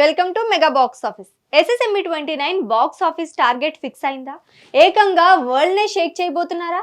Welcome to mega box office. SSMB twenty nine box office target fix అయిందా? ఏకంగా world నే షేక్ చేయబోతున్నారా?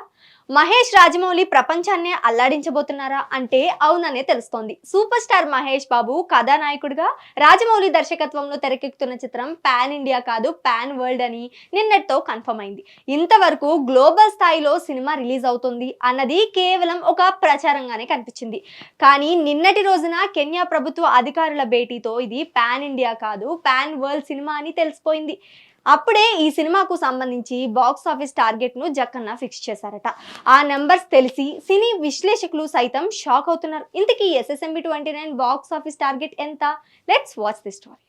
మహేష్ రాజమౌళి ప్రపంచాన్నే అల్లాడించబోతున్నారా అంటే అవుననే తెలుస్తోంది. సూపర్ స్టార్ మహేష్ బాబు కథానాయకుడిగా రాజమౌళి దర్శకత్వంలో తెరకెక్కుతున్న చిత్రం పాన్ ఇండియా కాదు పాన్ వరల్డ్ అని నిన్నటితో కన్ఫర్మ్ అయింది. ఇంతవరకు గ్లోబల్ స్థాయిలో సినిమా రిలీజ్ అవుతుంది అన్నది కేవలం ఒక ప్రచారంగానే కనిపించింది. కానీ నిన్నటి రోజున కెన్యా ప్రభుత్వ అధికారుల భేటీతో ఇది పాన్ ఇండియా కాదు పాన్ వరల్డ్ సినిమా అని తెలిసిపోయింది. అప్పుడే ఈ సినిమాకు సంబంధించి బాక్స్ ఆఫీస్ టార్గెట్ను జక్కన్న ఫిక్స్ చేశారట. ఆ నెంబర్స్ తెలిసి సినీ విశ్లేషకులు సైతం షాక్ అవుతున్నారు. ఇంతకీ SSMB twenty nine box office target ఎంత? Let's watch the story.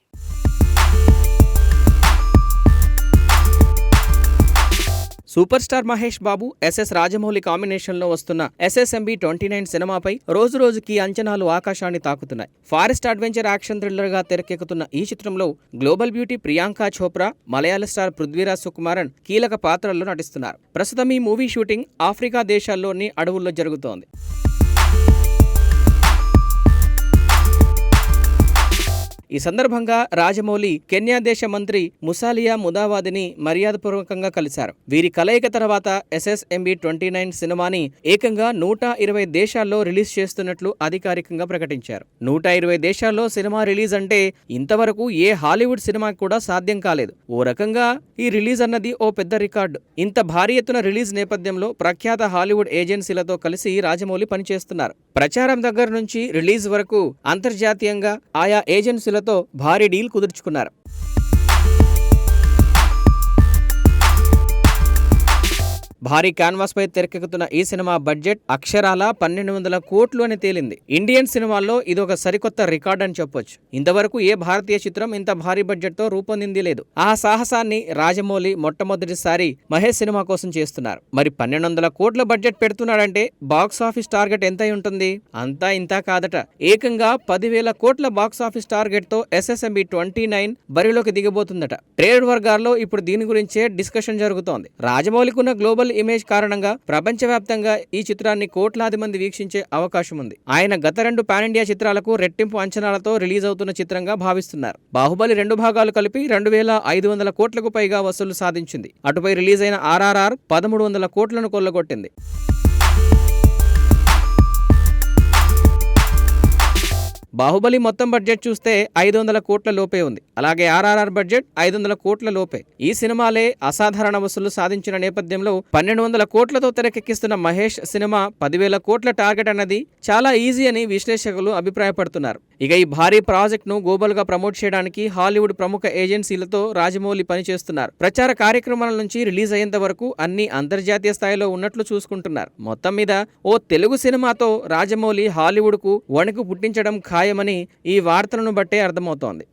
Super star Mahesh Babu SS Rajamouli కాంబినేషన్లో వస్తున్న ఎస్ఎస్ఎంబి ట్వంటీ నైన్ సినిమాపై రోజు రోజుకి అంచనాలు ఆకాశాన్ని తాకుతున్నాయి. ఫారెస్ట్ అడ్వెంచర్ యాక్షన్ థ్రిల్లర్గా తెరకెక్కుతున్న ఈ చిత్రంలో global beauty Priyanka Chopra Malayalam star Prithviraj Sukumaran కీలక పాత్రల్లో నటిస్తున్నారు. ప్రస్తుతం ఈ మూవీ షూటింగ్ ఆఫ్రికా దేశాల్లోని అడవుల్లో జరుగుతోంది. ఈ సందర్భంగా రాజమౌళి కెన్యా దేశ మంత్రి ముసాలియా ముదావాదిని మర్యాదపూర్వకంగా కలిశారు. వీరి కలయిక తర్వాత ఎస్ఎస్ఎంబి ట్వంటీ నైన్ సినిమాని ఏకంగా నూట ఇరవై దేశాల్లో రిలీజ్ చేస్తున్నట్లు అధికారికంగా ప్రకటించారు. నూట ఇరవై దేశాల్లో సినిమా రిలీజ్ అంటే ఇంతవరకు ఏ హాలీవుడ్ సినిమా కూడా సాధ్యం కాలేదు. ఓ రకంగా ఈ రిలీజ్ అన్నది ఓ పెద్ద రికార్డు. ఇంత భారీ ఎత్తున రిలీజ్ నేపథ్యంలో ప్రఖ్యాత హాలీవుడ్ ఏజెన్సీలతో కలిసి రాజమౌళి పనిచేస్తున్నారు. ప్రచారం దగ్గర నుంచి రిలీజ్ వరకు అంతర్జాతీయంగా ఆయా ఏజెన్సీలతో భారీ డీల్ కుదుర్చుకున్నారు. భారీ కాన్వాస్ పై తెరకెక్కుతున్న ఈ సినిమా బడ్జెట్ అక్షరాల పన్నెండు వందల కోట్లు అని తేలింది. ఇండియన్ సినిమాల్లో ఇది ఒక సరికొత్త రికార్డ్ అని చెప్పొచ్చు. ఇంతవరకు ఏ భారతీయ చిత్రం ఇంత భారీ బడ్జెట్తో రూపొందింది లేదు. ఆ సాహసాన్ని రాజమౌళి మొట్టమొదటిసారి మహేష్ సినిమా కోసం చేస్తున్నారు. మరి పన్నెండు వందల కోట్ల బడ్జెట్ పెడుతున్నాడంటే బాక్స్ ఆఫీస్ టార్గెట్ ఎంత ఉంటుంది? అంతా ఇంతా కాదట. ఏకంగా పదివేల కోట్ల బాక్స్ ఆఫీస్ టార్గెట్తో ఎస్ఎస్ఎంబి ట్వంటీ నైన్ బరిలోకి దిగబోతుందట. ట్రేడ్ వర్గాల్లో ఇప్పుడు దీని గురించే డిస్కషన్ జరుగుతోంది. రాజమౌళికున్న గ్లోబల్ ఇమేజ్ కారణంగా ప్రపంచవ్యాప్తంగా ఈ చిత్రాన్ని కోట్లాది మంది వీక్షించే అవకాశం ఉంది. ఆయన గత రెండు పాన్ ఇండియా చిత్రాలకు రెట్టింపు అంచనాలతో రిలీజ్ అవుతున్న చిత్రంగా భావిస్తున్నారు. బాహుబలి రెండు భాగాలు కలిపి రెండు వేల ఐదు వందల కోట్లకు పైగా వసూలు సాధించింది. అటుపై రిలీజ్ అయిన ఆర్ఆర్ఆర్ పదమూడు వందల కోట్లను కొల్లగొట్టింది. బాహుబలి మొత్తం బడ్జెట్ చూస్తే ఐదు వందల కోట్ల లోపే ఉంది. అలాగే ఆర్ఆర్ఆర్ బడ్జెట్ ఐదు వందల కోట్ల లోపే. ఈ సినిమాలే అసాధారణ వసూలు సాధించిన నేపథ్యంలో పన్నెండు వందల కోట్లతో తెరకెక్కిస్తున్న మహేష్ సినిమా పదివేల కోట్ల టార్గెట్ అన్నది చాలా ఈజీ అని విశ్లేషకులు అభిప్రాయపడుతున్నారు. ఇక ఈ భారీ ప్రాజెక్ట్ను గ్లోబల్గా ప్రమోట్ చేయడానికి హాలీవుడ్ ప్రముఖ ఏజెన్సీలతో రాజమౌళి పనిచేస్తున్నారు. ప్రచార కార్యక్రమాల నుంచి రిలీజ్ అయ్యేంత వరకు అన్ని అంతర్జాతీయ స్థాయిలో ఉన్నట్లు చూసుకుంటున్నారు. మొత్తం మీద ఓ తెలుగు సినిమాతో రాజమౌళి హాలీవుడ్కు వణుకు పుట్టించడం ఖాయమని ఈ వార్తలను బట్టే అర్థమవుతోంది.